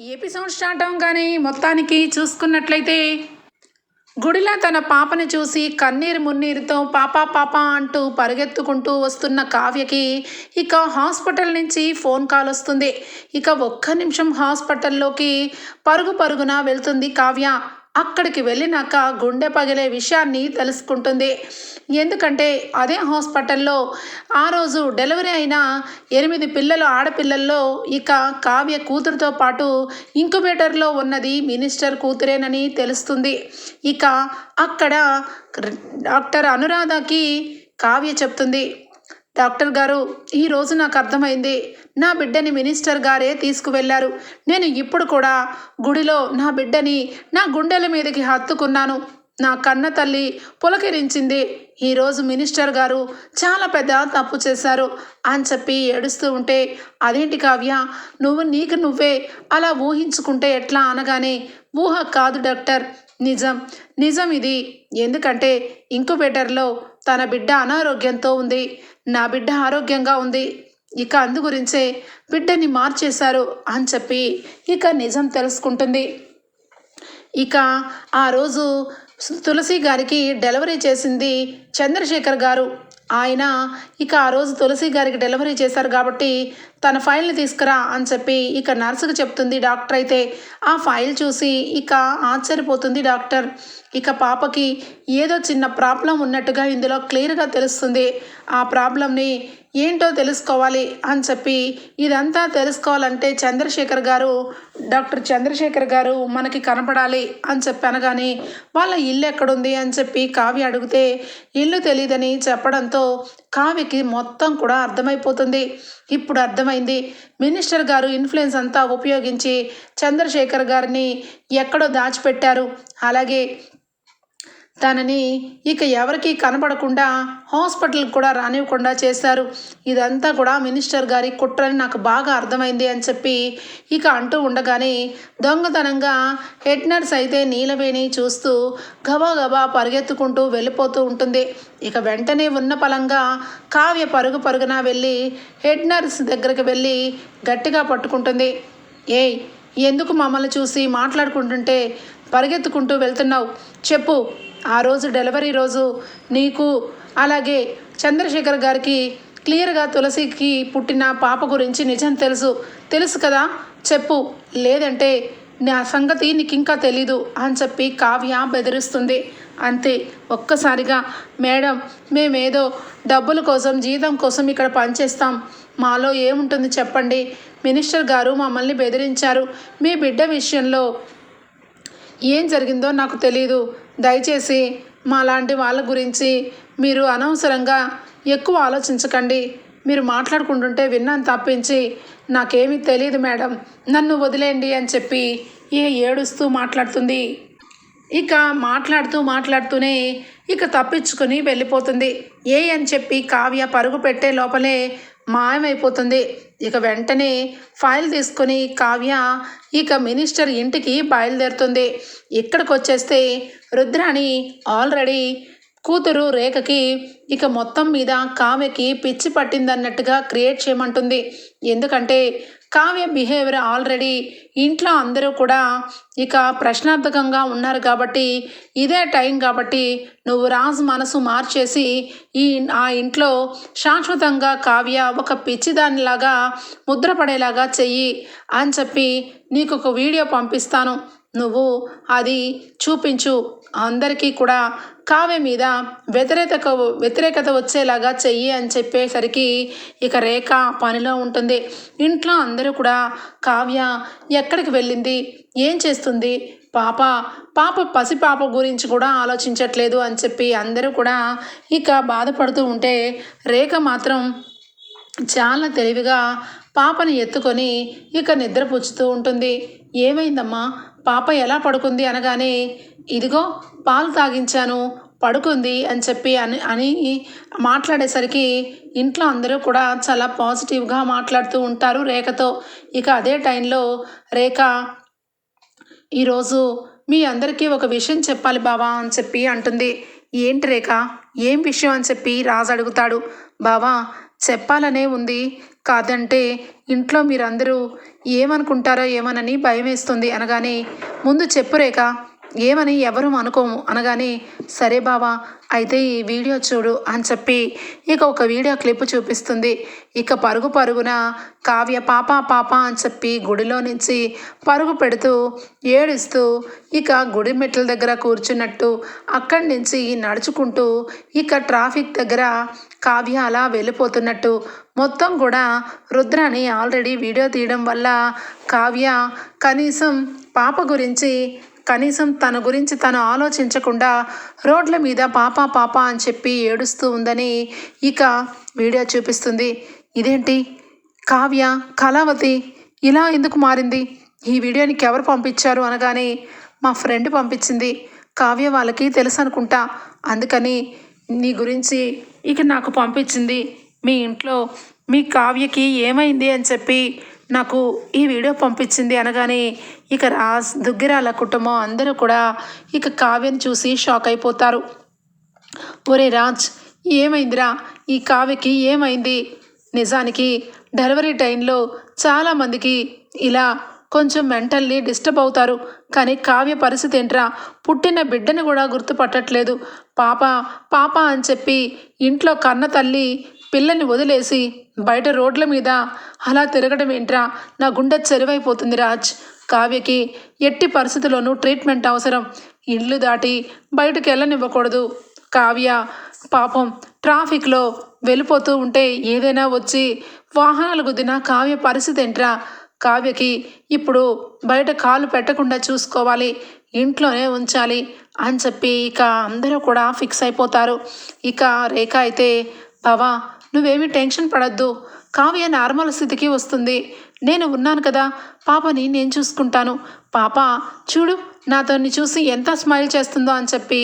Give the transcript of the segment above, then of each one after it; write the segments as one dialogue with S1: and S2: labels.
S1: Episode start అవగానే మొత్తానికి చూసుకున్నట్లయితే గుడిలో తన పాపని చూసి కన్నీరు మున్నీరుతో పాప పాప అంటూ పరిగెత్తుకుంటూ వస్తున్న కావ్యకి ఇక హాస్పిటల్ నుంచి ఫోన్ కాల్ వస్తుంది. ఇక ఒక్క నిమిషం హాస్పిటల్లోకి పరుగు పరుగున వెళ్తుంది కావ్య. అక్కడికి వెళ్ళినాక గుండె పగిలే విషయాన్ని తెలుసుకుంటుంది. ఎందుకంటే అదే హాస్పిటల్లో ఆ రోజు డెలివరీ అయిన ఎనిమిది పిల్లలు ఆడపిల్లల్లో ఇక కావ్య కూతురుతో పాటు ఇంక్యుబేటర్లో ఉన్నది మినిస్టర్ కూతురేనని తెలుస్తుంది. ఇక అక్కడ డాక్టర్ అనురాధకి కావ్య చెప్తుంది. డాక్టర్ గారు ఈరోజు నాకు అర్థమైంది. నా బిడ్డని మినిస్టర్ గారే తీసుకువెళ్ళారు నేను ఇప్పుడు కూడా గుడిలో నా బిడ్డని నా గుండెల మీదకి హత్తుకున్నాను. నా కన్న తల్లి పులకరించింది. ఈరోజు మినిస్టర్ గారు చాలా పెద్ద తప్పు చేశారు అని చెప్పి ఏడుస్తూ ఉంటే అదేంటి కావ్య? నువ్వు నీకు నువ్వే అలా ఊహించుకుంటే ఎట్లా అనగానే ఊహ కాదు డాక్టర్. నిజం నిజం ఇది. ఎందుకంటే ఇంక్యుబేటర్లో తన బిడ్డ అనారోగ్యంతో ఉంది. నా బిడ్డ ఆరోగ్యంగా ఉంది. ఇక అందు గురించే బిడ్డని మార్చేశారు అని చెప్పి ఇక నిజం తెలుసుకుంటుంది. ఇక ఆ రోజు తులసి గారికి డెలివరీ చేసింది చంద్రశేఖర్ గారు. ఆయన ఇక ఆ రోజు తులసి గారికి డెలివరీ చేశారు కాబట్టి తన ఫైల్ని తీసుకురా అని చెప్పి ఇక నర్సుకు చెప్తుంది డాక్టర్ అయితే. ఆ ఫైల్ చూసి ఇక ఆశ్చర్యపోతుంది డాక్టర్. ఇక పాపకి ఏదో చిన్న ప్రాబ్లం ఉన్నట్టుగా ఇందులో క్లియర్గా తెలుస్తుంది. ఆ ప్రాబ్లంని ఏంటో తెలుసుకోవాలి అని చెప్పి ఇదంతా తెలుసుకోవాలంటే చంద్రశేఖర్ గారు డాక్టర్ చంద్రశేఖర్ గారు మనకి కనపడాలి అని చెప్పి అనగానే వాళ్ళ ఇల్లు ఎక్కడుంది అని చెప్పి కావ్య అడిగితే ఇల్లు తెలియదని చెప్పడంతో కావ్యకి మొత్తం కూడా అర్థమైపోతుంది. ఇప్పుడు అర్థమైంది. మినిస్టర్ గారు ఇన్ఫ్లుయెన్స్ అంతా ఉపయోగించి చంద్రశేఖర్ గారిని ఎక్కడో దాచిపెట్టారు. అలాగే తనని ఇక ఎవరికి కనపడకుండా హాస్పిటల్కి కూడా రానివ్వకుండా చేశారు. ఇదంతా కూడా మినిస్టర్ గారి కుట్రని నాకు బాగా అర్థమైంది అని చెప్పి ఇక అంటూ ఉండగానే దొంగతనంగా హెడ్ నర్స్ అయితే నీలవేణి చూస్తూ గబా గబా పరిగెత్తుకుంటూ వెళ్ళిపోతూ ఉంటుంది. ఇక వెంటనే ఉన్న పలంగా కావ్య పరుగు పరుగున వెళ్ళి హెడ్ నర్స్ దగ్గరికి వెళ్ళి గట్టిగా పట్టుకుంటుంది. ఏయ్ ఎందుకు మమ్మల్ని చూసి మాట్లాడుకుంటుంటే పరిగెత్తుకుంటూ వెళ్తున్నావు? చెప్పు. ఆ రోజు డెలివరీ రోజు నీకు అలాగే చంద్రశేఖర్ గారికి క్లియర్గా తులసికి పుట్టిన పాప గురించి నిజం తెలుసు. తెలుసు కదా? చెప్పు. లేదంటే నా సంగతి నీకు ఇంకా తెలీదు అని చెప్పి కావ్య బెదిరిస్తుంది. అంతే. ఒక్కసారిగా మేడం మేమేదో డబ్బుల కోసం జీతం కోసం ఇక్కడ పనిచేస్తాం. మాలో ఏముంటుంది చెప్పండి? మినిస్టర్ గారు మమ్మల్ని బెదిరించారు. మీ బిడ్డ విషయంలో ఏం జరిగిందో నాకు తెలియదు దయచేసి మాలాంటి వాళ్ళ గురించి మీరు అనవసరంగా ఎక్కువ ఆలోచించకండి. మీరు మాట్లాడుకుంటుంటే విన్నాను తప్పించి నాకేమీ తెలియదు మేడం. నన్ను వదిలేయండి అని చెప్పి ఏ ఏడుస్తూ మాట్లాడుతుంది. ఇక మాట్లాడుతూ మాట్లాడుతూనే ఇక తప్పించుకొని వెళ్ళిపోతుంది. ఏ అని చెప్పి కావ్య పరుగు పెట్టే లోపలే మాయమైపోతుంది. ఇక వెంటనే ఫైల్ తీసుకొని కావ్య ఇక మినిస్టర్ ఇంటికి బయలుదేరుతుంది. ఇక్కడికి వచ్చేస్తే రుద్రాణి ఆల్రెడీ కూతురు రేఖకి ఇక మొత్తం మీద కావ్యకి పిచ్చి పట్టిందన్నట్టుగా క్రియేట్ చేయమంటుంది. ఎందుకంటే కావ్య బిహేవియర్ ఆల్రెడీ ఇంట్లో అందరూ కూడా ఇక ప్రశ్నార్థకంగా ఉన్నారు కాబట్టి ఇదే టైం కాబట్టి నువ్వు రాజు మనసు మార్చేసి ఈ ఆ ఇంట్లో శాశ్వతంగా కావ్య ఒక పిచ్చిదానిలాగా ముద్రపడేలాగా చెయ్యి అని చెప్పి నీకు ఒక వీడియో పంపిస్తాను. నువ్వు అది చూపించు. అందరికీ కూడా కావ్య మీద వ్యతిరేకత వ్యతిరేకత వచ్చేలాగా చెయ్యి అని చెప్పేసరికి ఇక రేఖ పనిలో ఉంటుంది. ఇంట్లో అందరూ కూడా కావ్య ఎక్కడికి వెళ్ళింది? ఏం చేస్తుంది? పాప పాప పసిపాప గురించి కూడా ఆలోచించట్లేదు అని చెప్పి అందరూ కూడా ఇక బాధపడుతూ ఉంటే రేఖ మాత్రం చాలా తెలివిగా పాపని ఎత్తుకొని ఇక నిద్రపుచ్చుతూ ఉంటుంది. ఏమైందమ్మా? పాప ఎలా పడుకుంది అనగానే ఇదిగో పాలు తాగించాను పడుకుంది అని చెప్పి అని అని మాట్లాడేసరికి ఇంట్లో అందరూ కూడా చాలా పాజిటివ్గా మాట్లాడుతూ ఉంటారు రేఖతో. ఇక అదే టైంలో రేఖ ఈరోజు మీ అందరికీ ఒక విషయం చెప్పాలి బావా అని చెప్పి అంటుంది. ఏంటి రేఖ? ఏం విషయం? అని చెప్పి రాజు అడుగుతాడు. బావా చెప్పాలనే ఉంది. కాదంటే ఇంట్లో మీరందరూ ఏమనుకుంటారో ఏమోనని భయం వేస్తుంది అనగానే ముందు చెప్పు రేఖ. ఏమని ఎవరు అనుకోము. అనగానే సరే బావా అయితే ఈ వీడియో చూడు అని చెప్పి ఇక ఒక వీడియో క్లిప్ చూపిస్తుంది. ఇక పరుగు పరుగున కావ్య పాప పాప అని చెప్పి గుడిలో నుంచి పరుగు పెడుతూ ఏడుస్తూ ఇక గుడి మెట్ల దగ్గర కూర్చున్నట్టు అక్కడి నుంచి నడుచుకుంటూ ఇక ట్రాఫిక్ దగ్గర కావ్య అలా వెళ్ళిపోతున్నట్టు. మొత్తం కూడా రుద్రాని ఆల్రెడీ వీడియో తీయడం వల్ల కావ్య కనీసం పాప గురించి కనీసం తన గురించి తను ఆలోచించకుండా రోడ్ల మీద పాప పాప అని చెప్పి ఏడుస్తూ ఉందని ఇక వీడియో చూపిస్తుంది. ఇదేంటి? కావ్య కళావతి ఇలా ఎందుకు మారింది? ఈ వీడియోని ఎవరు పంపించారు అనగానే మా ఫ్రెండ్ పంపించింది. కావ్య వాళ్ళకి తెలుసు అనుకుంటా. అందుకని నీ గురించి ఇక నాకు పంపించింది. మీ ఇంట్లో మీ కావ్యకి ఏమైంది అని చెప్పి నాకు ఈ వీడియో పంపించింది అనగానే ఇక రాజ్ దుగ్గిరాల కుటుంబం అందరూ కూడా ఇక కావ్యను చూసి షాక్ అయిపోతారు. ఒరే రాజ్ ఏమైందిరా? ఈ కావ్యకి ఏమైంది? నిజానికి డెలివరీ టైంలో చాలామందికి ఇలా కొంచెం మెంటల్లీ డిస్టర్బ్ అవుతారు. కానీ కావ్య పరిస్థితి ఏంట్రా? పుట్టిన బిడ్డను కూడా గుర్తుపట్టట్లేదు. పాప పాప అని చెప్పి ఇంట్లో కన్న తల్లి పిల్లని వదిలేసి బయట రోడ్ల మీద అలా తిరగడం ఏంట్రా? నా గుండె చెరువైపోతుంది రాజ్. కావ్యకి ఎట్టి పరిస్థితుల్లోనూ ట్రీట్మెంట్ అవసరం. ఇల్లు దాటి బయటకు వెళ్ళనివ్వకూడదు. కావ్య పాపం ట్రాఫిక్లో వెళ్ళిపోతూ ఉంటే ఏదైనా వచ్చి వాహనాలు గుద్దిన కావ్య పరిస్థితి ఏంట్రా? కావ్యకి ఇప్పుడు బయట కాలు పెట్టకుండా చూసుకోవాలి. ఇంట్లోనే ఉంచాలి అని చెప్పి ఇక అందరూ కూడా ఫిక్స్ అయిపోతారు. ఇక రేఖ అయితే బావా నువ్వేమీ టెన్షన్ పడద్దు. కావ్య నార్మల్ స్థితికి వస్తుంది. నేను ఉన్నాను కదా. పాపని నేను చూసుకుంటాను. పాప చూడు నాతోని చూసి ఎంత స్మైల్ చేస్తుందో అని చెప్పి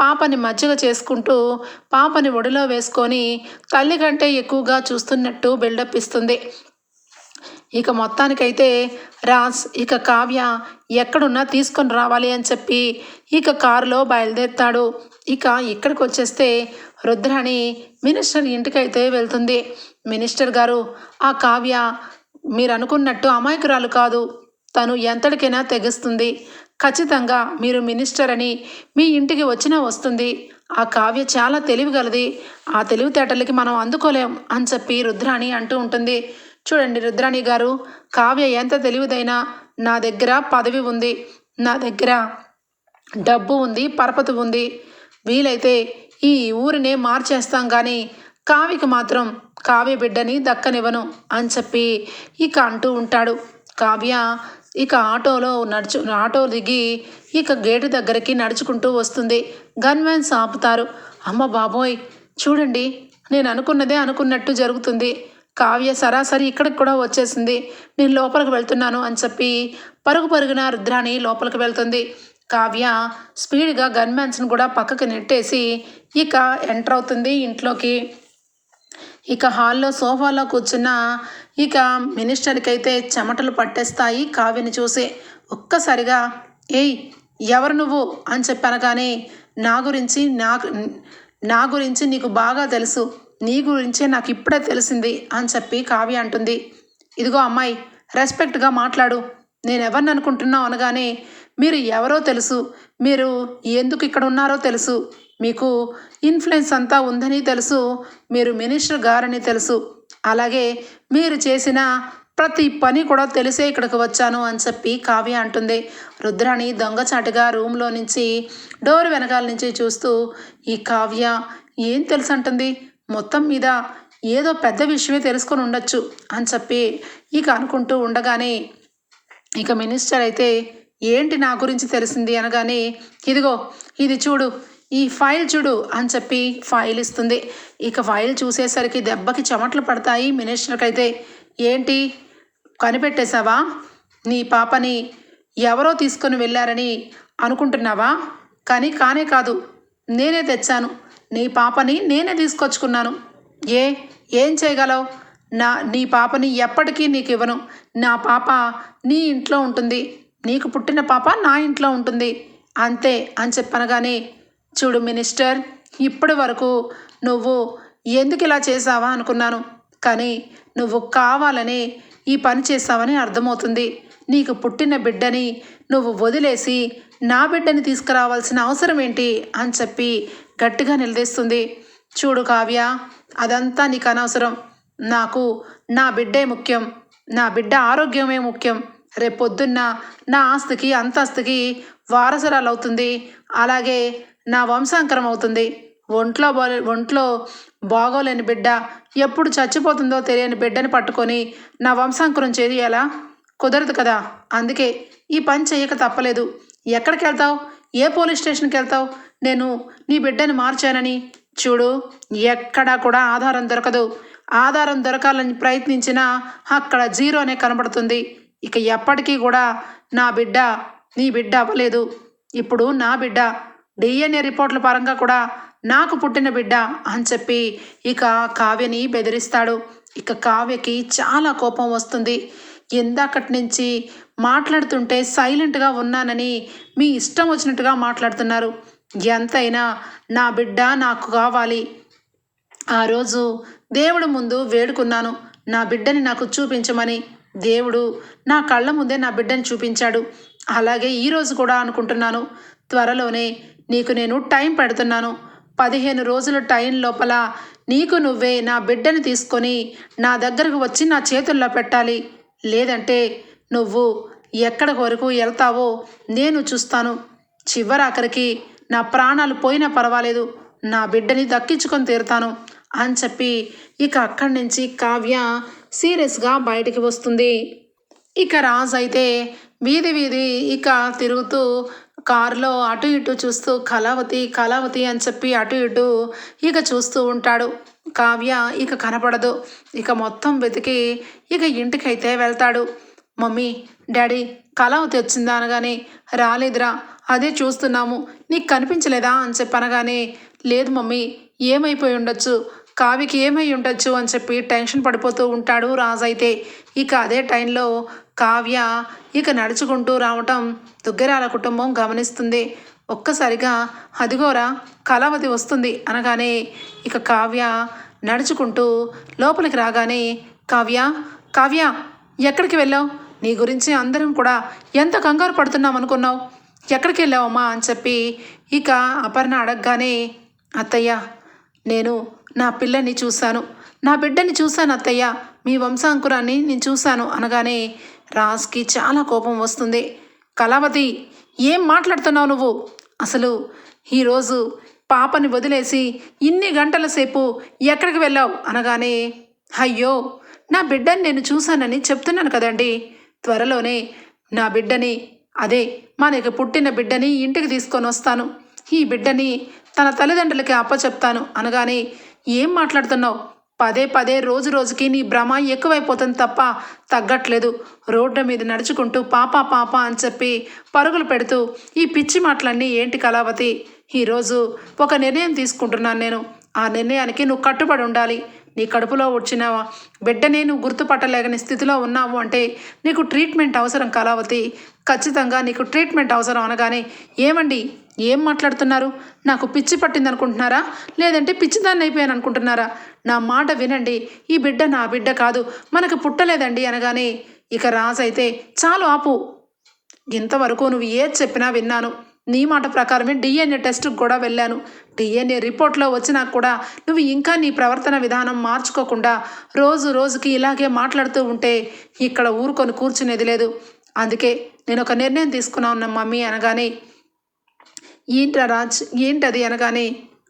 S1: పాపని మజ్జిగ చేసుకుంటూ పాపని ఒడిలో వేసుకొని తల్లి కంటే ఎక్కువగా చూస్తున్నట్టు బిల్డప్ ఇస్తుంది. ఇక మొత్తానికైతే రాజ్ ఇక కావ్య ఎక్కడున్నా తీసుకొని రావాలి అని చెప్పి ఇక కారులో బయలుదేరుతాడు. ఇక ఇక్కడికి వచ్చేస్తే రుద్రాణి మినిస్టర్ ఇంటికైతే వెళ్తుంది. మినిస్టర్ గారు ఆ కావ్య మీరు అనుకున్నట్టు అమాయకురాలు కాదు. తను ఎంతటికైనా తెగిస్తుంది. ఖచ్చితంగా మీరు మినిస్టర్ అని మీ ఇంటికి వచ్చినా వస్తుంది. ఆ కావ్య చాలా తెలివిగలది ఆ తెలివితేటలకి మనం అందుకోలేం అని చెప్పి రుద్రాణి అంటూ ఉంటుంది. చూడండి రుద్రాణి గారు కావ్య ఎంత తెలివిదైనా నా దగ్గర పదవి ఉంది. నా దగ్గర డబ్బు ఉంది పరపతి ఉంది. వీలైతే ఈ ఊరినే మార్చేస్తాం కానీ కావికి మాత్రం కావ్య బిడ్డని దక్కనివ్వను అని చెప్పి ఇక అంటూ ఉంటాడు. కావ్య ఇక ఆటోలో నడుచు ఆటో దిగి ఇక గేటు దగ్గరికి నడుచుకుంటూ వస్తుంది. గన్మెన్స్ ఆపుతారు అమ్మ బాబోయ్ చూడండి నేను అనుకున్నదే అనుకున్నట్టు జరుగుతుంది. కావ్య సరాసరి ఇక్కడికి కూడా వచ్చేసింది. నేను లోపలికి వెళ్తున్నాను అని చెప్పి పరుగు పరుగున రుద్రాణి లోపలికి వెళ్తుంది. కావ్య స్పీడ్గా గన్మెన్స్ని కూడా పక్కకి నెట్టేసి ఇక ఎంటర్ అవుతుంది ఇంట్లోకి. ఇక హాల్లో సోఫాలో కూర్చున్న ఇక మినిస్టర్కి అయితే చెమటలు పట్టేస్తాయి కావ్యని చూసి ఒక్కసారిగా ఏయ్ ఎవరు నువ్వు? అని చెప్పనగానే నా గురించి నాకు నా గురించి నీకు బాగా తెలుసు. నీ గురించే నాకు ఇప్పుడే తెలిసింది అని చెప్పి కావ్య అంటుంది. ఇదిగో అమ్మాయి రెస్పెక్ట్గా మాట్లాడు. నేను ఎవరిని అనుకుంటున్నావు అనగానే మీరు ఎవరో తెలుసు. మీరు ఎందుకు ఇక్కడ ఉన్నారో తెలుసు. మీకు ఇన్ఫ్లుయెన్స్ అంతా ఉందని తెలుసు. మీరు మినిస్టర్ గారని తెలుసు. అలాగే మీరు చేసిన ప్రతి పని కూడా తెలిసే ఇక్కడికి వచ్చాను అని చెప్పి కావ్య అంటుంది. రుద్రాణి దొంగచాటుగా రూమ్లో నుంచి డోర్ వెనకాల నుంచి చూస్తూ ఈ కావ్య ఏం తెలుసు అంటుంది మొత్తం మీద ఏదో పెద్ద విషయమే తెలుసుకొని ఉండొచ్చు అని చెప్పి ఇక అనుకుంటూ ఉండగానే ఇక మినిస్టర్ అయితే ఏంటి నా గురించి తెలిసింది అనగానే ఇదిగో ఇది చూడు ఈ ఫైల్ చూడు అని చెప్పి ఫైల్ ఇస్తుంది. ఇక ఫైల్ చూసేసరికి దెబ్బకి చెమట్లు పడతాయి మినిస్టర్కి అయితే. ఏంటి? కనిపెట్టేశావా? నీ పాపని ఎవరో తీసుకొని వెళ్ళారని అనుకుంటున్నావా? కానీ కానే కాదు నేనే తెచ్చాను. నీ పాపని నేనే తీసుకొచ్చుకున్నాను. ఏ? ఏం చేయగలవు? నా నీ పాపని ఎప్పటికీ నీకు ఇవ్వను నా పాప నీ ఇంట్లో ఉంటుంది. నీకు పుట్టిన పాప నా ఇంట్లో ఉంటుంది. అంతే అని చెప్పనగానే చూడు మినిస్టర్ ఇప్పటి వరకు నువ్వు ఎందుకు ఇలా చేసావా అనుకున్నాను. కానీ నువ్వు కావాలని ఈ పని చేస్తావని అర్థమవుతుంది. నీకు పుట్టిన బిడ్డని నువ్వు వదిలేసి నా బిడ్డని తీసుకురావాల్సిన అవసరం ఏంటి? అని చెప్పి గట్టిగా నిలదీస్తుంది. చూడు కావ్య అదంతా నీకు అనవసరం. నాకు నా బిడ్డే ముఖ్యం. నా బిడ్డ ఆరోగ్యమే ముఖ్యం. రేపొద్దున్న నా ఆస్తికి అంతస్తుకి వారసురాలు అవుతుంది అలాగే నా వంశాంకరం అవుతుంది ఒంట్లో బో ఒంట్లో బాగోలేని బిడ్డ ఎప్పుడు చచ్చిపోతుందో తెలియని బిడ్డని పట్టుకొని నా వంశాంకురం చేయాలా కుదరదు కదా. అందుకే ఈ పని చేయక తప్పలేదు. ఎక్కడికి వెళ్తావు? ఏ పోలీస్ స్టేషన్కి వెళ్తావు? నేను నీ బిడ్డని మార్చానని. చూడు ఎక్కడా కూడా ఆధారం దొరకదు. ఆధారం దొరకాలని ప్రయత్నించినా అక్కడ జీరోనే కనబడుతుంది. ఇక ఎప్పటికీ కూడా నా బిడ్డ నీ బిడ్డ అవ్వలేదు. ఇప్పుడు నా బిడ్డ డిఎన్ఏ రిపోర్ట్ల పరంగా కూడా నాకు పుట్టిన బిడ్డ అని చెప్పి ఇక కావ్యని బెదిరిస్తాడు. ఇక కావ్యకి చాలా కోపం వస్తుంది. ఎందాకటి నుంచి మాట్లాడుతుంటే సైలెంట్గా ఉన్నానని మీ ఇష్టం వచ్చినట్టుగా మాట్లాడుతున్నారు. ఎంతైనా నా బిడ్డ నాకు కావాలి. ఆ రోజు దేవుడు ముందు వేడుకున్నాను. నా బిడ్డని నాకు చూపించమని దేవుడు నా కళ్ళ ముందే నా బిడ్డని చూపించాడు. అలాగే ఈరోజు కూడా అనుకుంటున్నాను త్వరలోనే నీకు నేను టైం పెడుతున్నాను. పదిహేను రోజుల టైం లోపల నీకు నువ్వే నా బిడ్డను తీసుకొని నా దగ్గరకు వచ్చి నా చేతుల్లో పెట్టాలి. లేదంటే నువ్వు ఎక్కడి వరకు వెళ్తావో నేను చూస్తాను. చివరాఖరికి నా ప్రాణాలు పోయినా పర్వాలేదు నా బిడ్డని దక్కించుకొని తీరుతాను అని చెప్పి ఇక అక్కడి నుంచి కావ్య సీరియస్గా బయటికి వస్తుంది. ఇక రాజు అయితే వీధి వీధి ఇక తిరుగుతూ కారులో అటు ఇటు చూస్తూ కళావతి కళావతి అని చెప్పి అటు ఇటు ఇక చూస్తూ ఉంటాడు. కావ్య ఇక కనపడదు. ఇక మొత్తం వెతికి ఇక ఇంటికైతే వెళ్తాడు. మమ్మీ డాడీ కళావతి వచ్చిందా అనగానే రాలేదురా అదే చూస్తున్నాము. నీకు కనిపించలేదా? అని చెప్పి అనగానే లేదు మమ్మీ ఏమైపోయి ఉండొచ్చు? కావికి ఏమై ఉండొచ్చు అని చెప్పి టెన్షన్ పడిపోతూ ఉంటాడు రాజు అయితే. ఇక అదే టైంలో కావ్య ఇక నడుచుకుంటూ రావటం దుగ్గరాల కుటుంబం గమనిస్తుంది. ఒక్కసారిగా అదిగోరా కళావతి వస్తుంది అనగానే ఇక కావ్య నడుచుకుంటూ లోపలికి రాగానే కావ్య కావ్య ఎక్కడికి వెళ్ళావు? నీ గురించి అందరం కూడా ఎంత కంగారు పడుతున్నాం అనుకున్నావు? ఎక్కడికి వెళ్ళావమ్మా? అని చెప్పి ఇక అపర్ణ అడగగానే అత్తయ్య నేను నా పిల్లని చూశాను. నా బిడ్డని చూశాను అత్తయ్య. మీ వంశాంకురాన్ని నేను చూశాను అనగానే రాజ్కి చాలా కోపం వస్తుంది. కళావతి ఏం మాట్లాడుతున్నావు నువ్వు? అసలు ఈరోజు పాపని వదిలేసి ఇన్ని గంటల సేపు ఎక్కడికి వెళ్ళావు? అనగానే అయ్యో నా బిడ్డని నేను చూశానని చెప్తున్నాను కదండి. త్వరలోనే నా బిడ్డని అదే మనకి పుట్టిన బిడ్డని ఇంటికి తీసుకొని వస్తాను. ఈ బిడ్డని తన తల్లిదండ్రులకి అప్పచెప్తాను అనగానే ఏం మాట్లాడుతున్నావు? పదే పదే రోజు రోజుకి నీ భ్రమ ఎక్కువైపోతుంది తప్ప తగ్గట్లేదు. రోడ్డు మీద నడుచుకుంటూ పాప పాప అని చెప్పి పరుగులు పెడుతూ ఈ పిచ్చి మాటలన్నీ ఏంటి కళావతి? ఈరోజు ఒక నిర్ణయం తీసుకుంటున్నాను నేను. ఆ నిర్ణయానికి నువ్వు కట్టుబడి ఉండాలి. నీ కడుపులో వచ్చినావా బిడ్డనే నువ్వు గుర్తుపట్టలేని స్థితిలో ఉన్నావు అంటే నీకు ట్రీట్మెంట్ అవసరం కళావతి. ఖచ్చితంగా నీకు ట్రీట్మెంట్ అవసరం అనగానే ఏమండి? ఏం మాట్లాడుతున్నారు? నాకు పిచ్చి పట్టింది అనుకుంటున్నారా లేదంటే పిచ్చిదాన్ని అయిపోయాను అనుకుంటున్నారా నా మాట వినండి. ఈ బిడ్డ నా బిడ్డ కాదు. మనకు పుట్టలేదండి అనగానే ఇక రాజు అయితే చాలు ఆపు. ఇంతవరకు నువ్వు ఏది చెప్పినా విన్నాను. నీ మాట ప్రకారమే డిఎన్ఏ టెస్ట్కి కూడా వెళ్ళాను. డిఎన్ఏ రిపోర్ట్లో వచ్చినా కూడా నువ్వు ఇంకా నీ ప్రవర్తన విధానం మార్చుకోకుండా రోజు రోజుకి ఇలాగే మాట్లాడుతూ ఉంటే ఇక్కడ ఊరుకొని కూర్చునేది లేదు. అందుకే నేను ఒక నిర్ణయం తీసుకున్నా ఉన్న మమ్మీ అనగానే ఏంట్రా రాజ్? ఏంటది అనగానే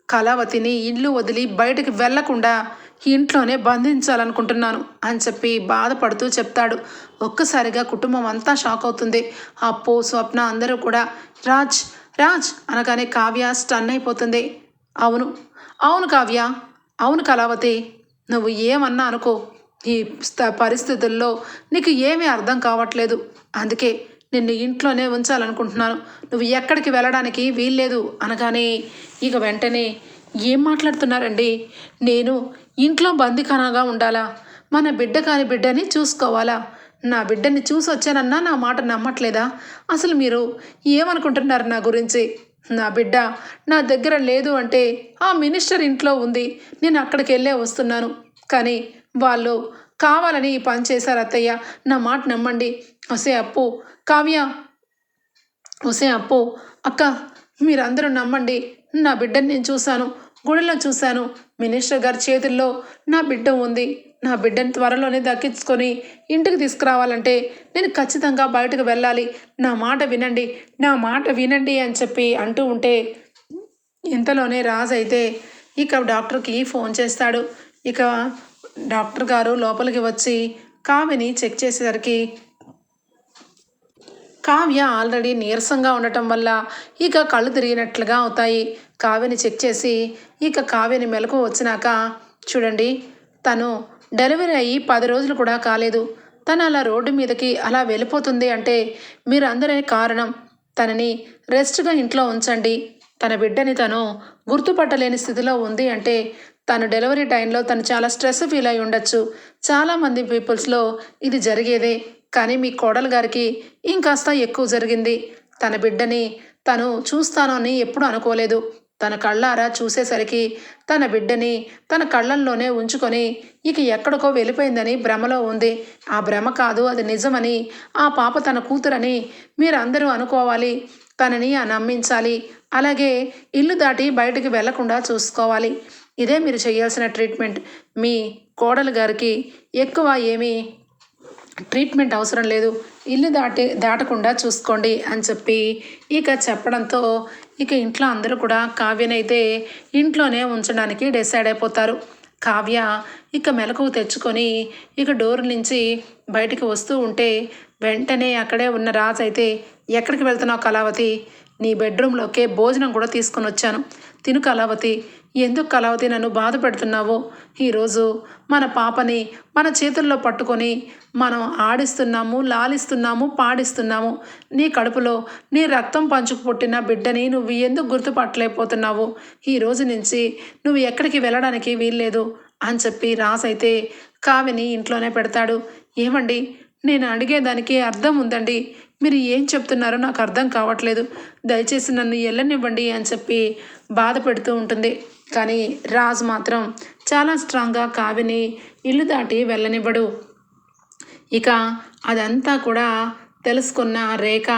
S1: కళావతిని ఇల్లు వదిలి బయటకు వెళ్ళకుండా ఇంట్లోనే బంధించాలనుకుంటున్నాను అని చెప్పి బాధపడుతూ చెప్తాడు. ఒక్కసారిగా కుటుంబం అంతా షాక్ అవుతుంది. అప్పు స్వప్న అందరూ కూడా రాజ్ రాజ్ అనగానే కావ్య స్టన్ అయిపోతుంది. అవును అవును కావ్య అవును కళావతి నువ్వు ఏమన్నా అనుకో ఈ స్థ- పరిస్థితుల్లో నీకు ఏమీ అర్థం కావట్లేదు. అందుకే నిన్ను ఇంట్లోనే ఉంచాలనుకుంటున్నాను. నువ్వు ఎక్కడికి వెళ్ళడానికి వీల్లేదు అనగానే ఇక వెంటనే ఏం మాట్లాడుతున్నారండి? నేను ఇంట్లో బందిఖానాగా ఉండాలా? మన బిడ్డ కాని బిడ్డని చూసుకోవాలా? నా బిడ్డని చూసి వచ్చానన్నా నా మాట నమ్మట్లేదా? అసలు మీరు ఏమనుకుంటున్నారు నా గురించి? నా బిడ్డ నా దగ్గర లేదు అంటే ఆ మినిస్టర్ ఇంట్లో ఉంది. నేను అక్కడికి వెళ్ళే వస్తున్నాను. కానీ వాళ్ళు కావాలని ఈ పని చేశారు అత్తయ్య. నా మాట నమ్మండి. వసే అప్పు. కావ్య వసే అప్పు. అక్క మీరందరూ నమ్మండి. నా బిడ్డని నేను చూశాను. గుడిలో చూశాను. మినిస్టర్ గారి చేతుల్లో నా బిడ్డ ఉంది. నా బిడ్డని త్వరలోనే దక్కించుకొని ఇంటికి తీసుకురావాలంటే నేను ఖచ్చితంగా బయటకు వెళ్ళాలి. నా మాట వినండి. నా మాట వినండి అని చెప్పి అంటూ ఉంటే ఇంతలోనే రాజు అయితే ఇక డాక్టర్కి ఫోన్ చేస్తాడు. ఇక డాక్టర్ గారు లోపలికి వచ్చి కావ్యని చెక్ చేసేసరికి కావ్య ఆల్రెడీ నీరసంగా ఉండటం వల్ల ఇక కళ్ళు తిరిగినట్లుగా అవుతాయి. కావ్యని చెక్ చేసి ఇక కావ్యని మెలకు వచ్చినాక చూడండి తను డెలివరీ అయ్యి పది రోజులు కూడా కాలేదు. తను అలా రోడ్డు మీదకి అలా వెళ్ళిపోతుంది అంటే మీరందరే కారణం. తనని రెస్ట్గా ఇంట్లో ఉంచండి. తన బిడ్డని తను గుర్తుపట్టలేని స్థితిలో ఉంది అంటే తను డెలివరీ టైంలో తను చాలా స్ట్రెస్ ఫీల్ అయి ఉండొచ్చు. చాలామంది పీపుల్స్లో ఇది జరిగేదే. కానీ మీ కోడలు గారికి ఇంకాస్త ఎక్కువ జరిగింది. తన బిడ్డని తను చూస్తాను అని ఎప్పుడు అనుకోలేదు. తన కళ్ళారా చూసేసరికి తన బిడ్డని తన కళ్ళల్లోనే ఉంచుకొని ఇక ఎక్కడికో వెళ్ళిపోయిందని భ్రమలో ఉంది. ఆ భ్రమ కాదు అది నిజమని ఆ పాప తన కూతురని మీరందరూ అనుకోవాలి. తనని ఆ నమ్మించాలి. అలాగే ఇల్లు దాటి బయటికి వెళ్ళకుండా చూసుకోవాలి. ఇదే మీరు చేయాల్సిన ట్రీట్మెంట్. మీ కోడలు గారికి ఎక్కువ ఏమీ ట్రీట్మెంట్ అవసరం లేదు. ఇల్లు దాటి దాటకుండా చూసుకోండి అని చెప్పి ఇక చెప్పడంతో ఇక ఇంట్లో అందరూ కూడా కావ్యనైతే ఇంట్లోనే ఉంచడానికి డిసైడ్ అయిపోతారు. కావ్య ఇక మెలకువ తెచ్చుకొని ఇక డోర్ నుంచి బయటికి వస్తూ ఉంటే వెంటనే అక్కడే ఉన్న రాజు అయితే ఎక్కడికి వెళ్తున్నావు కళావతి? నీ బెడ్రూమ్లోకే భోజనం కూడా తీసుకొని వచ్చాను. తిను కళావతి. ఎందుకు కలవతి నన్ను బాధ పెడుతున్నావో ఈరోజు మన పాపని మన చేతుల్లో పట్టుకొని మనం ఆడిస్తున్నాము లాలిస్తున్నాము పాడిస్తున్నాము. నీ కడుపులో నీ రక్తం పంచుకు పుట్టిన బిడ్డని నువ్వు ఎందుకు గుర్తుపట్టలేకపోతున్నావు? ఈ రోజు నుంచి నువ్వు ఎక్కడికి వెళ్ళడానికి వీల్లేదు అని చెప్పి రాసైతే కావిని ఇంట్లోనే పెడతాడు. ఏమండి? నేను అడిగేదానికి అర్థం ఉందండి. మీరు ఏం చెప్తున్నారో నాకు అర్థం కావట్లేదు. దయచేసి నన్ను వెళ్ళనివ్వండి అని చెప్పి బాధ పెడుతూ ఉంటుంది. కానీ రాజు మాత్రం చాలా స్ట్రాంగ్గా కావిని ఇల్లు దాటి వెళ్ళనివ్వడు. ఇక అదంతా కూడా తెలుసుకున్న రేఖ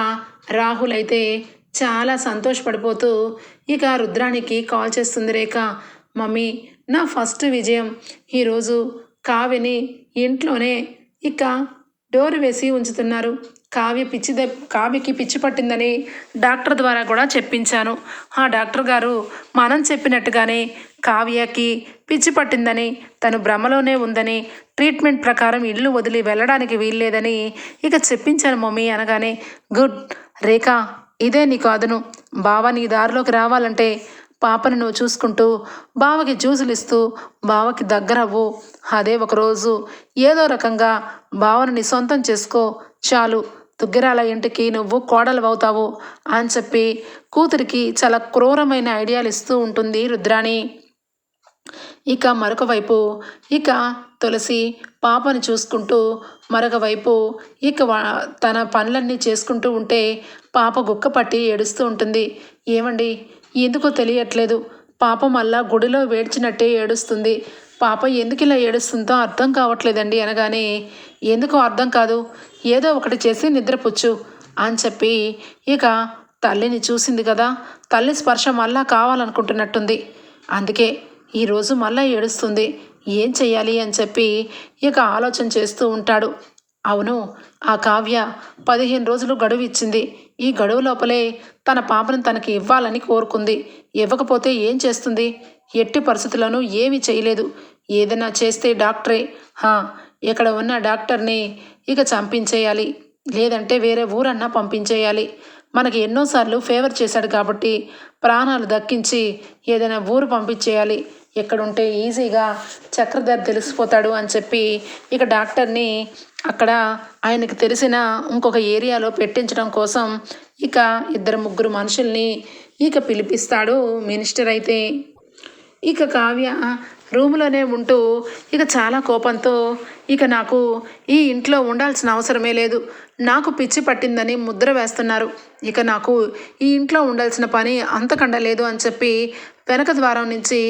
S1: రాహుల్ అయితే చాలా సంతోషపడిపోతూ ఇక రుద్రానికి కాల్ చేస్తుంది రేఖ మమ్మీ నా ఫస్ట్ విజయం. ఈరోజు కావ్యని ఇంట్లోనే ఇక డోర్ వేసి ఉంచుతున్నారు. కావ్య పిచ్చి ద కావ్యకి పిచ్చి పట్టిందని డాక్టర్ ద్వారా కూడా చెప్పించాను. ఆ డాక్టర్ గారు మనం చెప్పినట్టుగానే కావ్యకి పిచ్చి పట్టిందని తను భ్రమలోనే ఉందని ట్రీట్మెంట్ ప్రకారం ఇల్లు వదిలి వెళ్ళడానికి వీల్లేదని ఇక చెప్పించాను మమ్మీ అనగానే గుడ్ రేఖ ఇదే నీకు కాదును. బావ నీ దారిలోకి రావాలంటే పాపను నువ్వు చూసుకుంటూ బావకి జ్యూసులు ఇస్తూ బావకి దగ్గరవ్వు. అదే ఒకరోజు ఏదో రకంగా బావను నీ సొంతం చేసుకో. చాలు. దుగ్గరాల ఇంటికి నువ్వు కోడలు అవుతావు అని చెప్పి కూతురికి చాలా క్రూరమైన ఐడియాలు ఇస్తూ ఉంటుంది రుద్రాణి. ఇక మరొక వైపు ఇక తులసి పాపను చూసుకుంటూ మరొక వైపు ఇక తన పనులన్నీ చేసుకుంటూ ఉంటే పాప గుక్క పట్టి ఏడుస్తూ ఉంటుంది. ఏమండి? ఎందుకో తెలియట్లేదు. పాప మళ్ళా గుడిలో వేడ్చినట్టే ఏడుస్తుంది. పాప ఎందుకు ఇలా ఏడుస్తుందో అర్థం కావట్లేదండి అనగానే ఎందుకో అర్థం కాదు ఏదో ఒకటి చేసి నిద్రపుచ్చు అని చెప్పి ఇక తల్లిని చూసింది కదా తల్లి స్పర్శ మళ్ళా కావాలనుకుంటున్నట్టుంది. అందుకే ఈరోజు మళ్ళా ఏడుస్తుంది ఏం చెయ్యాలి అని చెప్పి ఇక ఆలోచన చేస్తూ ఉంటాడు. అవును ఆ కావ్య పదిహేను రోజులు గడువు ఇచ్చింది. ఈ గడువు లోపలే తన పాపను తనకి ఇవ్వాలని కోరుకుంది. ఇవ్వకపోతే ఏం చేస్తుంది? ఎట్టి పరిస్థితులను ఏమీ చేయలేదు ఏదైనా చేస్తే డాక్టరే. హా ఇక్కడ ఉన్న డాక్టర్ని ఇక చంపించేయాలి. లేదంటే వేరే ఊరన్నా పంపించేయాలి. మనకి ఎన్నోసార్లు ఫేవర్ చేశాడు కాబట్టి ప్రాణాలు దక్కించి ఏదైనా ఊరు పంపించేయాలి. ఎక్కడుంటే ఈజీగా చక్రధర్ తెలిసిపోతాడు అని చెప్పి ఇక డాక్టర్ని అక్కడ ఆయనకి తెలిసిన ఇంకొక ఏరియాలో పెట్టించడం కోసం ఇక ఇద్దరు ముగ్గురు మనుషుల్ని ఇక పిలిపిస్తాడు మినిస్టర్ అయితే. ఇక కావ్య రూమ్లోనే ఉంటూ ఇక చాలా కోపంతో ఇక నాకు ఈ ఇంట్లో ఉండాల్సిన అవసరమే లేదు. నాకు పిచ్చి పట్టిందని ముద్ర వేస్తున్నారు. ఇక నాకు ఈ ఇంట్లో ఉండాల్సిన పని అంతకండ లేదు అని చెప్పి వెనక ద్వారం నుంచి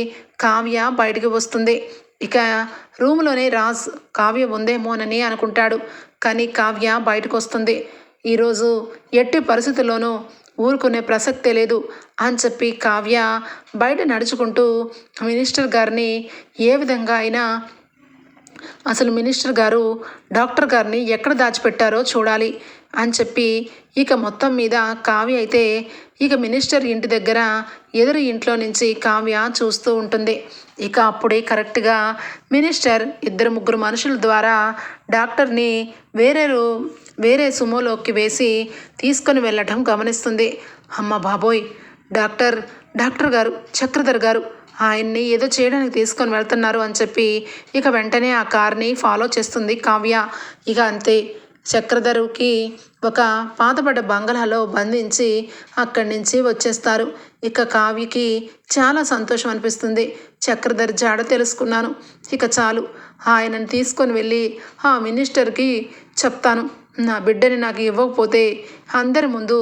S1: కావ్య బయటికి వస్తుంది. ఇక రూమ్లోనే రాజ్ కావ్య ఉందేమోనని అనుకుంటాడు. కానీ కావ్య బయటకు వస్తుంది. ఈరోజు ఎట్టి పరిస్థితుల్లోనూ ఊరుకునే ప్రసక్తే లేదు అని చెప్పి కావ్య బయట నడుచుకుంటూ మినిస్టర్ గారిని ఏ విధంగా అయినా అసలు మినిస్టర్ గారు డాక్టర్ గారిని ఎక్కడ దాచిపెట్టారో చూడాలి అని చెప్పి ఇక మొత్తం మీద కావ్య అయితే ఇక మినిస్టర్ ఇంటి దగ్గర ఎదురు ఇంట్లో నుంచి కావ్య చూస్తూ ఉంటుంది. ఇక అప్పుడే కరెక్ట్గా మినిస్టర్ ఇద్దరు ముగ్గురు మనుషుల ద్వారా డాక్టర్ని వేరే రూ- వేరే సుమోలోకి వేసి తీసుకొని వెళ్ళటం గమనిస్తుంది. అమ్మ బాబోయ్! డాక్టర్ డాక్టర్ గారు చక్రధర్ గారు ఆయన్ని ఏదో చేయడానికి తీసుకొని వెళ్తున్నారు అని చెప్పి ఇక వెంటనే ఆ కార్ని ఫాలో చేస్తుంది కావ్య. ఇక అంతే. చక్రధరుకి ఒక పాతబడ్డ బంగళాలో బంధించి అక్కడి నుంచి వచ్చేస్తారు. ఇక కావ్యకి చాలా సంతోషం అనిపిస్తుంది. చక్రధర్ జాడ తెలుసుకున్నాను. ఇక చాలు. ఆయనను తీసుకొని వెళ్ళి ఆ మినిస్టర్కి చెప్తాను. నా బిడ్డని నాకు ఇవ్వకపోతే అందరి ముందు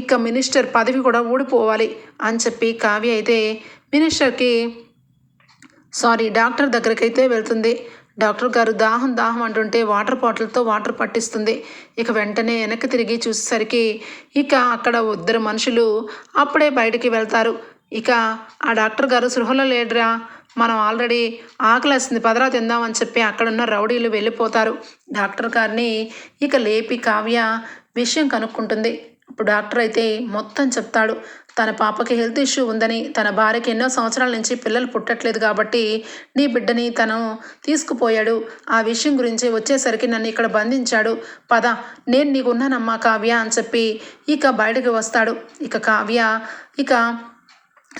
S1: ఇక మినిస్టర్ పదవి కూడా ఊడిపోవాలి అని చెప్పి కావ్య అయితే మినిస్టర్కి సారీ డాక్టర్ దగ్గరికి అయితే వెళ్తుంది. డాక్టర్ గారు దాహం దాహం అంటుంటే వాటర్ బాటిల్తో వాటర్ పట్టిస్తుంది. ఇక వెంటనే వెనక్కి తిరిగి చూసేసరికి ఇక అక్కడ ఇద్దరు మనుషులు అప్పుడే బయటికి వెళ్తారు. ఇక ఆ డాక్టర్ గారు సృహలో లేడరా మనం ఆల్రెడీ ఆకలి వస్తుంది పదరా తిందామని చెప్పి అక్కడున్న రౌడీలు వెళ్ళిపోతారు. డాక్టర్ గారిని ఇక లేపి కావ్య విషయం కనుక్కుంటుంది. ఇప్పుడు డాక్టర్ అయితే మొత్తం చెప్తాడు. తన పాపకి హెల్త్ ఇష్యూ ఉందని తన భార్యకి ఎన్నో సంవత్సరాల నుంచి పిల్లలు పుట్టట్లేదు కాబట్టి నీ బిడ్డని తను తీసుకుపోయాడు. ఆ విషయం గురించి వచ్చేసరికి నన్ను ఇక్కడ బంధించాడు. పద నేను నీకున్నానమ్మా కావ్య అని చెప్పి ఇక బయటకు వస్తాడు. ఇక కావ్య ఇక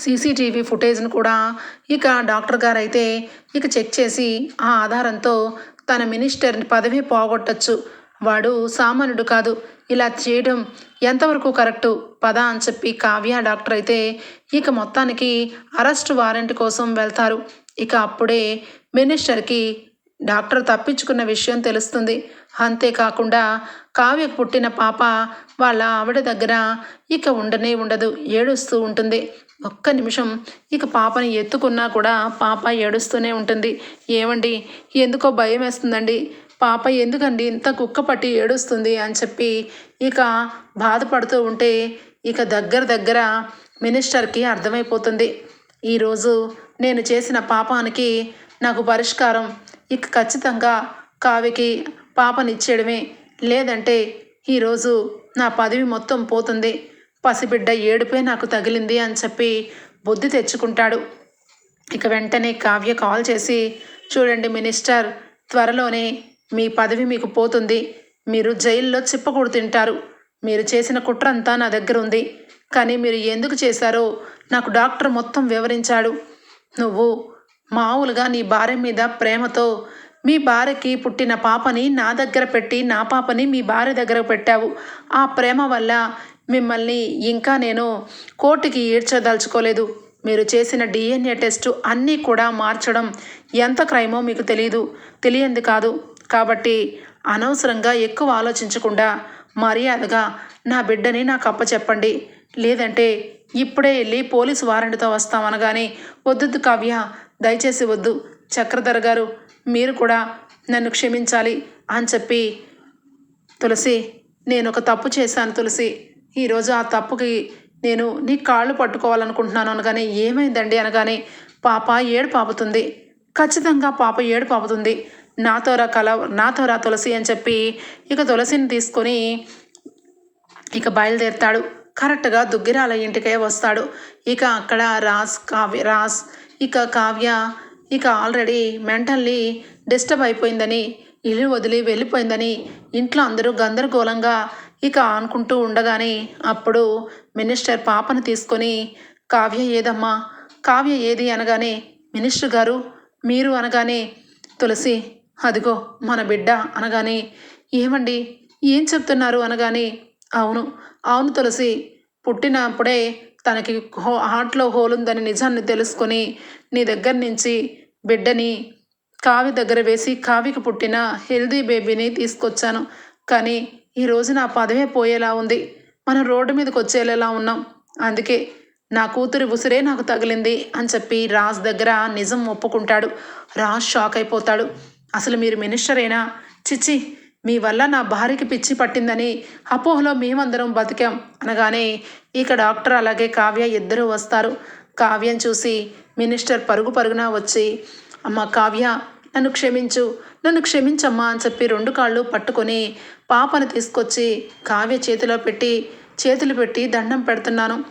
S1: సీసీటీవీ ఫుటేజ్ను కూడా ఇక డాక్టర్ గారు అయితే ఇక చెక్ చేసి ఆ ఆధారంతో తన మినిస్టర్ పదవి పోగొట్టచ్చు. వాడు సామాన్యుడు కాదు. ఇలా చేయడం ఎంతవరకు కరెక్టు? పద అని చెప్పి కావ్య డాక్టర్ అయితే ఇక మొత్తానికి అరెస్ట్ వారెంట్ కోసం వెళ్తారు. ఇక అప్పుడే మినిస్టర్కి డాక్టర్ తప్పించుకున్న విషయం తెలుస్తుంది. అంతేకాకుండా కావ్యకు పుట్టిన పాప వాళ్ళ ఆవిడ దగ్గర ఇక ఉండనే ఉండదు. ఏడుస్తూ ఉంటుంది. ఒక్క నిమిషం. ఇక పాపని ఎత్తుకున్నా కూడా పాప ఏడుస్తూనే ఉంటుంది. ఏమండి? ఎందుకో భయం వేస్తుందండి. పాప ఎందుకండి ఇంత కుక్క పట్టి ఏడుస్తుంది అని చెప్పి ఇక బాధపడుతూ ఉంటే ఇక దగ్గర దగ్గర మినిస్టర్కి అర్థమైపోతుంది. ఈరోజు నేను చేసిన పాపానికి నాకు పరిష్కారం. ఇక ఖచ్చితంగా కావికి పాపనిచ్చేయడమే. లేదంటే ఈరోజు నా పదవి మొత్తం పోతుంది. పసిబిడ్డ ఏడుపే నాకు తగిలింది అని చెప్పి బుద్ధి తెచ్చుకుంటాడు. ఇక వెంటనే కావ్య కాల్ చేసి చూడండి మినిస్టర్ త్వరలోనే మీ పదవి మీకు పోతుంది. మీరు జైల్లో చిప్పకూడు తింటారు. మీరు చేసిన కుట్రంతా నా దగ్గర ఉంది. కానీ మీరు ఎందుకు చేశారో నాకు డాక్టర్ మొత్తం వివరించాడు. నువ్వు మామూలుగా నీ భార్య మీద ప్రేమతో మీ భార్యకి పుట్టిన పాపని నా దగ్గర పెట్టి నా పాపని మీ భార్య దగ్గర పెట్టావు. ఆ ప్రేమ వల్ల మిమ్మల్ని ఇంకా నేను కోర్టుకి ఈడ్చదలుచుకోలేదు మీరు చేసిన డిఎన్ఏ టెస్టు అన్నీ కూడా మార్చడం ఎంత క్రైమో మీకు తెలియదు తెలియంది కాదు. కాబట్టి అనవసరంగా ఎక్కువ ఆలోచించకుండా మర్యాదగా నా బిడ్డని నాకు అప్పచెప్పండి. లేదంటే ఇప్పుడే వెళ్ళి పోలీసు వారెంట్తో వస్తామనగానే వద్దు కావ్య దయచేసి వద్దు. చక్రధర్ గారు మీరు కూడా నన్ను క్షమించాలి అని చెప్పి తులసి నేను ఒక తప్పు చేశాను తులసి. ఈరోజు ఆ తప్పుకి నేను నీ కాళ్ళు పట్టుకోవాలనుకుంటున్నాను అనగానే ఏమైందండి అనగానే పాప ఏడు పాపుతుంది ఖచ్చితంగా పాప ఏడు పాపుతుంది నాతో రా కల నాతో రా తులసి అని చెప్పి ఇక తులసిని తీసుకొని ఇక బయలుదేరుతాడు. కరెక్ట్గా దుగ్గిరాల ఇంటికే వస్తాడు. ఇక అక్కడ రాస్ కావ్య రాస్ ఇక కావ్య ఇక ఆల్రెడీ మెంటల్లీ డిస్టర్బ్ అయిపోయిందని ఇల్లు వదిలి వెళ్ళిపోయిందని ఇంట్లో అందరూ గందరగోళంగా ఇక అనుకుంటూ ఉండగానే అప్పుడు మినిస్టర్ పాపను తీసుకొని కావ్య ఏదమ్మా? కావ్య ఏది? అనగానే మినిస్టర్ గారు మీరు అనగానే తులసి అదిగో మన బిడ్డ అనగానే ఏమండి? ఏం చెప్తున్నారు? అనగానే అవును అవును తులసి పుట్టినప్పుడే తనకి హో హార్ట్లో హోల్ ఉందని నిజాన్ని తెలుసుకొని నీ దగ్గర నుంచి బిడ్డని కావి దగ్గర వేసి కావికి పుట్టిన హెల్దీ బేబీని తీసుకొచ్చాను. కానీ ఈరోజు నా పదవే పోయేలా ఉంది. మనం రోడ్డు మీదకి వచ్చేలా ఉన్నాం. అందుకే నా కూతురి ఉసిరే నాకు తగిలింది అని చెప్పి రాజ్ దగ్గర నిజం ఒప్పుకుంటాడు. రాజ్ షాక్ అయిపోతాడు. అసలు మీరు మినిస్టరేనా చిచ్చి మీ వల్ల నా భార్యకి పిచ్చి పట్టిందని అపోహలో మేమందరం బతికాం అనగానే ఇక డాక్టర్ అలాగే కావ్య ఇద్దరూ వస్తారు. కావ్యం చూసి మినిస్టర్ పరుగు పరుగున వచ్చి అమ్మ కావ్య నన్ను క్షమించు నన్ను క్షమించమ్మా అని చెప్పి రెండు కాళ్ళు పట్టుకొని పాపను తీసుకొచ్చి కావ్య చేతిలో పెట్టి చేతులు పెట్టి దండం పెడుతున్నాను.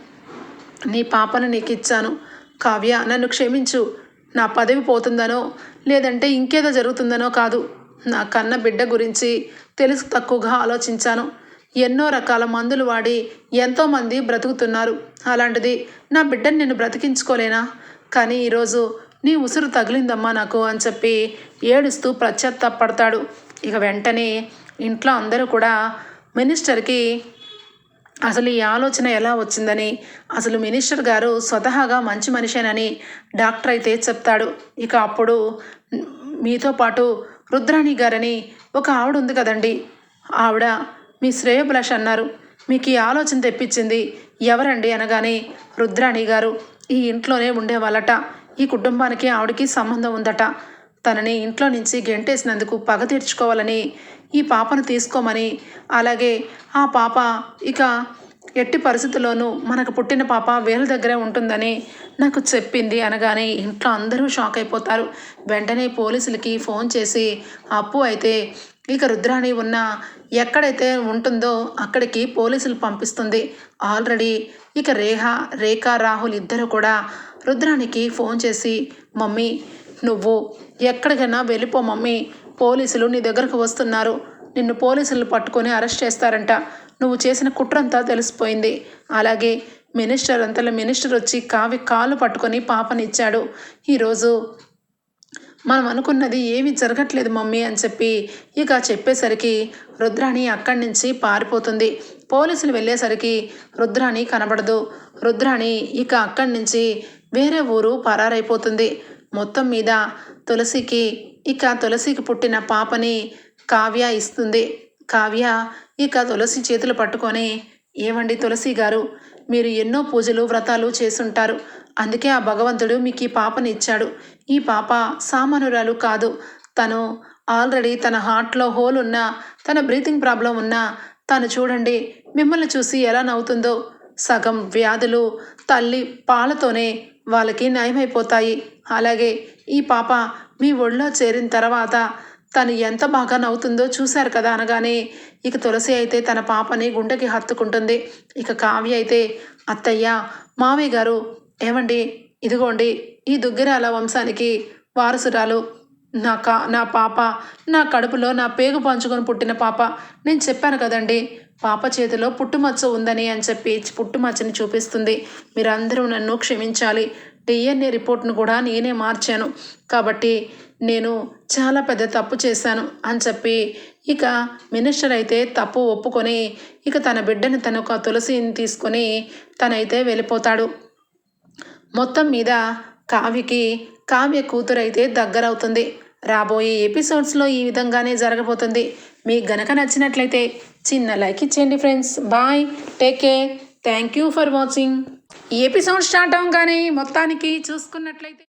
S1: నీ పాపను నీకు ఇచ్చాను. కావ్య నన్ను క్షమించు. నా పదవి పోతుందనో లేదంటే ఇంకేదో జరుగుతుందనో కాదు. నా కన్న బిడ్డ గురించి తెలుసు తక్కువగా ఆలోచించాను. ఎన్నో రకాల మందులు వాడి ఎంతోమంది బ్రతుకుతున్నారు. అలాంటిది నా బిడ్డని నేను బ్రతికించుకోలేనా? కానీ ఈరోజు నీ ఉసురు తగిలిందమ్మా నాకు అని చెప్పి ఏడుస్తూ పడతాడు ఇక వెంటనే ఇంట్లో అందరూ కూడా మినిస్టర్కి అసలు ఈ ఆలోచన ఎలా వచ్చిందని అసలు మినిస్టర్ గారు స్వతహాగా మంచి మనిషేనని డాక్టర్ అయితే చెప్తాడు. ఇక అప్పుడు మీతో పాటు రుద్రాణి గారని ఒక ఆవిడ ఉంది కదండి. ఆవిడ మీ శ్రేయభిలాష్ అన్నారు. మీకు ఈ ఆలోచన తెప్పించింది ఎవరండి అనగానే రుద్రాణి గారు. ఈ ఇంట్లోనే ఉండేవాళ్ళట. ఈ కుటుంబానికి ఆవిడకి సంబంధం ఉందట. తనని ఇంట్లో నుంచి గెంటేసినందుకు పగ తీర్చుకోవాలని ఈ పాపను తీసుకోమని. అలాగే ఆ పాప ఇక ఎట్టి పరిస్థితుల్లోనూ మనకు పుట్టిన పాప వేల దగ్గరే ఉంటుందని నాకు చెప్పింది అనగానే ఇంట్లో అందరూ షాక్ అయిపోతారు. వెంటనే పోలీసులకి ఫోన్ చేసి అప్పు అయితే ఇక రుద్రాణి ఉన్న ఎక్కడైతే ఉంటుందో అక్కడికి పోలీసులు పంపిస్తుంది. ఆల్రెడీ ఇక రేహ రేఖ రాహుల్ ఇద్దరు కూడా రుద్రానికి ఫోన్ చేసి మమ్మీ నువ్వు ఎక్కడికైనా వెళ్ళిపో మమ్మీ. పోలీసులు నీ దగ్గరకు వస్తున్నారు. నిన్ను పోలీసులు పట్టుకొని అరెస్ట్ చేస్తారంట. నువ్వు చేసిన కుట్రంతా తెలిసిపోయింది. అలాగే మినిస్టర్ అంతలో మినిస్టర్ వచ్చి కావి కాలు పట్టుకొని పాపనిచ్చాడు ఈరోజు మనం అనుకున్నది ఏమీ జరగట్లేదు మమ్మీ అని చెప్పి ఇక చెప్పేసరికి రుద్రాణి అక్కడి నుంచి పారిపోతుంది. పోలీసులు వెళ్ళేసరికి రుద్రాణి కనబడదు. రుద్రాణి ఇక అక్కడి నుంచి వేరే ఊరు పరారైపోతుంది. మొత్తం మీద తులసికి ఇక తులసికి పుట్టిన పాపని కావ్య ఇస్తుంది. కావ్య ఇక తులసి చేతులు పట్టుకొని ఏవండి తులసి గారు మీరు ఎన్నో పూజలు వ్రతాలు చేసుంటారు అందుకే ఆ భగవంతుడు మీకు ఈ పాపని ఇచ్చాడు. ఈ పాప సామాన్యురాలు కాదు. తను ఆల్రెడీ తన హార్ట్లో హోల్ ఉన్నా తన బ్రీతింగ్ ప్రాబ్లం ఉన్నా తను చూడండి మిమ్మల్ని చూసి ఎలా నవ్వుతుందో. సగం వ్యాధులు తల్లి పాలతోనే వాళ్ళకి నయమైపోతాయి. అలాగే ఈ పాప మీ ఒళ్ళో చేరిన తర్వాత తను ఎంత బాగా నవ్వుతుందో చూశారు కదా అనగానే ఇక తులసి అయితే తన పాపని గుండెకి హత్తుకుంటుంది. ఇక కావ్య అయితే అత్తయ్య మావయ్య గారు ఏమండి? ఇదిగోండి ఈ దుగ్గిరాల వంశానికి వారసురాలు. నా కా నా పాప నా కడుపులో నా పేగు పంచుకొని పుట్టిన పాప. నేను చెప్పాను కదండి పాప చేతిలో పుట్టుమచ్చ ఉందని అని చెప్పి పుట్టుమచ్చని చూపిస్తుంది. మీరందరూ నన్ను క్షమించాలి. డిఎన్ఏ రిపోర్ట్ను కూడా నేనే మార్చాను. కాబట్టి నేను చాలా పెద్ద తప్పు చేశాను అని చెప్పి ఇక మినిస్టర్ అయితే తప్పు ఒప్పుకొని ఇక తన బిడ్డను తన ఒక తులసిని తీసుకొని తనైతే వెళ్ళిపోతాడు. మొత్తం మీద కావ్యకి కావ్య కూతురైతే దగ్గరవుతుంది. రాబోయే ఎపిసోడ్స్లో ఈ విధంగానే జరగబోతుంది. మీకు గనక నచ్చినట్లయితే చిన్న లైక్ ఇచ్చేయండి friends. Bye. Take care. Thank you for watching. ఈ ఎపిసోడ్ స్టార్ట్ అవ్వగానే మొత్తానికి చూసుకున్నట్లయితే